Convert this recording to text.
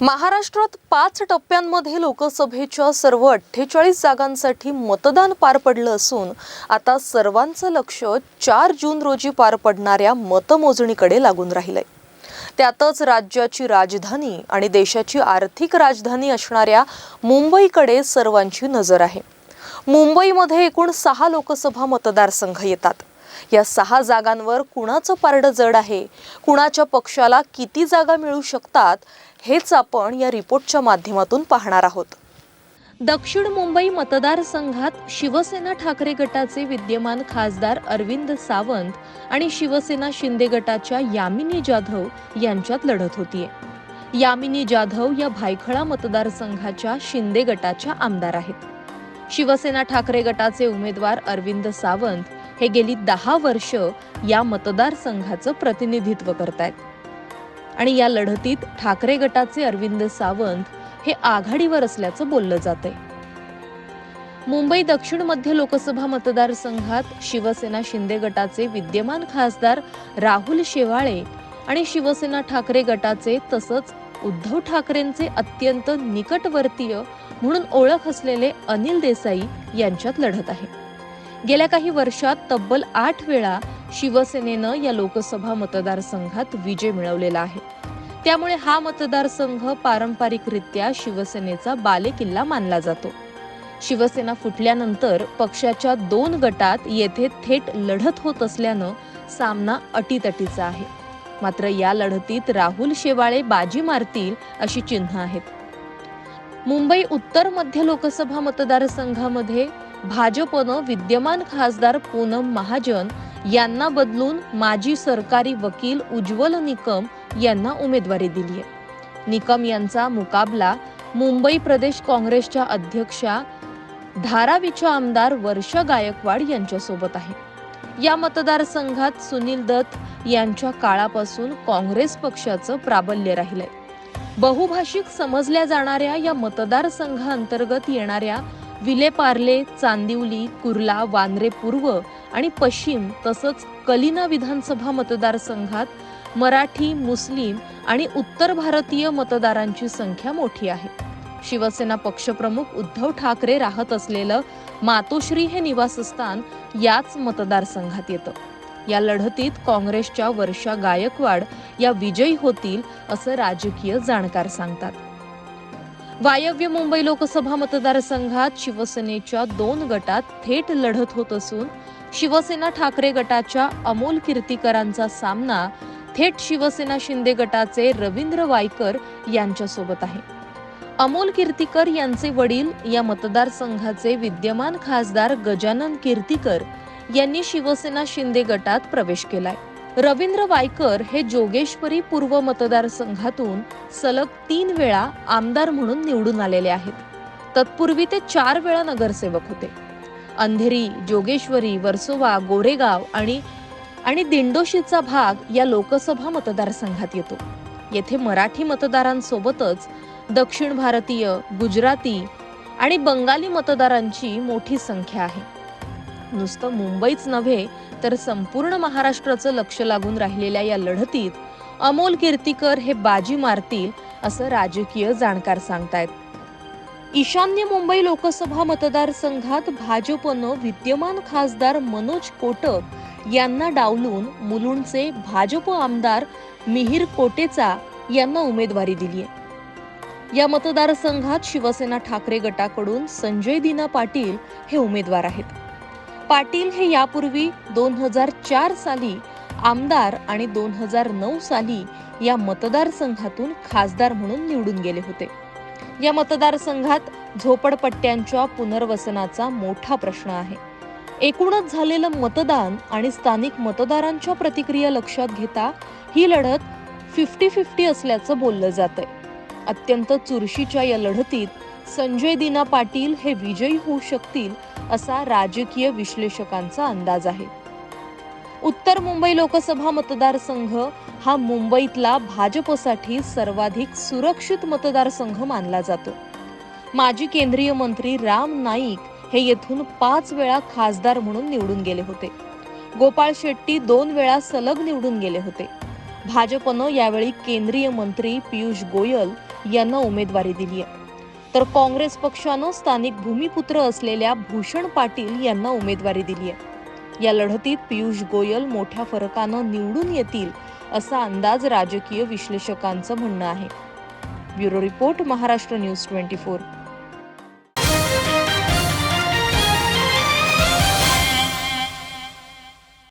महाराष्ट्रात पाच टप्प्यांमध्ये लोकसभेच्या सर्व अठ्ठेचाळीस जागांसाठी मतदान पार पडलं असून आता सर्वांचं लक्ष चार जून रोजी पार पडणाऱ्या मतमोजणीकडे लागून राहिलंय. त्यातच राज्याची राजधानी आणि देशाची आर्थिक राजधानी असणाऱ्या मुंबईकडे सर्वांची नजर आहे. मुंबईमध्ये एकूण सहा लोकसभा मतदारसंघ येतात. या सहा जागांवर कुणाचं पारडं जड आहे? कुणाच्या पक्षाला किती जागा मिळू शकतात? हेच आपण या रिपोर्टच्या माध्यमातून पाहणार आहोत. दक्षिण मुंबई मतदारसंघात शिवसेना ठाकरे गटाचे विद्यमान खासदार अरविंद सावंत आणि शिवसेना शिंदे गटाच्या यामिनी जाधव यांच्यात लढत होतीये. यामिनी जाधव या भायखळा मतदारसंघाच्या शिंदे गटाच्या आमदार आहेत. शिवसेना ठाकरे गटाचे उमेदवार अरविंद सावंत हे गेली दहा वर्ष या मतदारसंघाचं प्रतिनिधित्व करतायत. आणि या लढतीत ठाकरे गटाचे अरविंद सावंत हे आघाडीवर असल्याचं बोललं जातंय. मुंबई दक्षिण मध्य लोकसभा मतदारसंघात शिवसेना शिंदे गटाचे विद्यमान खासदार राहुल शेवाळे आणि शिवसेना ठाकरे गटाचे तसंच उद्धव ठाकरेंचे अत्यंत निकटवर्तीय म्हणून ओळख असलेले अनिल देसाई यांच्यात लढत आहे. गेल्या काही वर्षात तब्बल आठ वेळा शिवसेनेनं या लोकसभा मतदारसंघात विजय मिळवलेला आहे. त्यामुळे हा मतदारसंघ पारंपरिकरित्या शिवसेनेचा बालेकिल्ला मानला जातो. शिवसेना फुटल्यानंतर पक्षाच्या दोन गटात येथे थेट लढत होत असल्यानं सामना अटीतटीचा आहे. मात्र या लढतीत राहुल शेवाळे बाजी मारतील अशी चिन्ह आहेत. मुंबई उत्तर मध्य लोकसभा मतदारसंघामध्ये भाजपनं विद्यमान खासदार पूनम महाजन यांना बदलून माजी सरकारी वकील उज्ज्वल निकम यांना उमेदवारी दिली आहे. निकम यांचा मुकाबला मुंबई प्रदेश काँग्रेसच्या अध्यक्षा धारावीच्या आमदार वर्षा गायकवाड यांच्यासोबत आहे. या मतदारसंघात सुनील दत्त यांच्या काळापासून काँग्रेस पक्षाचं प्राबल्य राहिलंय. बहुभाषिक समजल्या जाणाऱ्या या मतदारसंघाअंतर्गत येणाऱ्या विलेपार्ले चांदिवली कुर्ला वांद्रे पूर्व आणि पश्चिम तसंच कलिना विधानसभा मतदारसंघात मराठी मुस्लिम आणि उत्तर भारतीय मतदारांची संख्या मोठी आहे. शिवसेना पक्षप्रमुख उद्धव ठाकरे राहत असलेलं मातोश्री हे निवासस्थान याच मतदारसंघात येतं. या लढतीत काँग्रेसच्या वर्षा गायकवाड या विजयी होतील असं राजकीय जाणकार सांगतात. वायव्य मुंबई लोकसभा मतदारसंघात शिवसेनेच्या दोन गटात थेट लढत होत असून शिवसेना ठाकरे गटाच्या अमोल कीर्तीकरांचा सामना थेट शिवसेना शिंदे गटाचे रवींद्र वायकर यांच्यासोबत आहे. अमोल कीर्तीकर यांचे वडील या मतदारसंघाचे विद्यमान खासदार गजानन कीर्तीकर यांनी शिवसेना शिंदे गटात प्रवेश केलाय. रवींद्र वायकर हे जोगेश्वरी पूर्व मतदारसंघातून सलग तीन वेळा आमदार म्हणून निवडून आलेले आहेत. तत्पूर्वी ते चार वेळा नगरसेवक होते. अंधेरी जोगेश्वरी वर्सोवा गोरेगाव आणि आणि दिंडोशीचा भाग या लोकसभा मतदारसंघात येतो. येथे मराठी मतदारांसोबतच दक्षिण भारतीय गुजराती आणि बंगाली मतदारांची मोठी संख्या आहे. नुसतं मुंबईच नव्हे तर संपूर्ण महाराष्ट्राचं लक्ष लागून राहिलेल्या या लढतीत अमोल कीर्तीकर हे बाजी मारतील असं राजकीय जाणकार सांगतायत. ईशान्य मुंबई लोकसभा मतदारसंघात भाजपनं विद्यमान खासदार मनोज कोटक यांना डावलून मुलुंडचे भाजप आमदार मिहीर कोटेचा यांना उमेदवारी दिली आहे या मतदारसंघात शिवसेना ठाकरे गटाकडून संजय दिना पाटील हे उमेदवार आहेत. पाटील हे यापूर्वी दोन हजार चार साली आमदार आणि दोन हजार नऊ साली या मतदारसंघातून खासदार म्हणून निवडून गेले होते. या मतदारसंघात झोपडपट्ट्यांच्या पुनर्वसनाचा मोठा प्रश्न आहे. एकूणच झालेलं मतदान आणि स्थानिक मतदारांच्या प्रतिक्रिया लक्षात घेता ही लढत फिफ्टी फिफ्टी असल्याचं बोललं जातंय. अत्यंत चुरशीच्या या लढतीत संजय दिना पाटील हे विजयी होऊ शकतील असा राजकीय विश्लेषकांचा अंदाज आहे. उत्तर मुंबई लोकसभा मतदारसंघ हा मुंबईतला भाजपसाठी सर्वाधिक सुरक्षित मतदारसंघ मानला जातो. माजी केंद्रीय मंत्री राम नाईक हे येथून पाच वेळा खासदार म्हणून निवडून गेले होते. गोपाळ शेट्टी दोन वेळा सलग निवडून गेले होते. भाजपनं यावेळी केंद्रीय मंत्री पियुष गोयल यांना उमेदवारी दिली आहे तर काँग्रेस पक्षानं स्थानिक भूमिपुत्र असलेल्या भूषण पाटील यांना उमेदवारी दिली आहे. या लढतीत पियुष गोयल मोठ्या फरकानं निवडून येतील असा अंदाज राजकीय विश्लेषकांचं म्हणणं आहे. Bureau report Maharashtra news twenty four.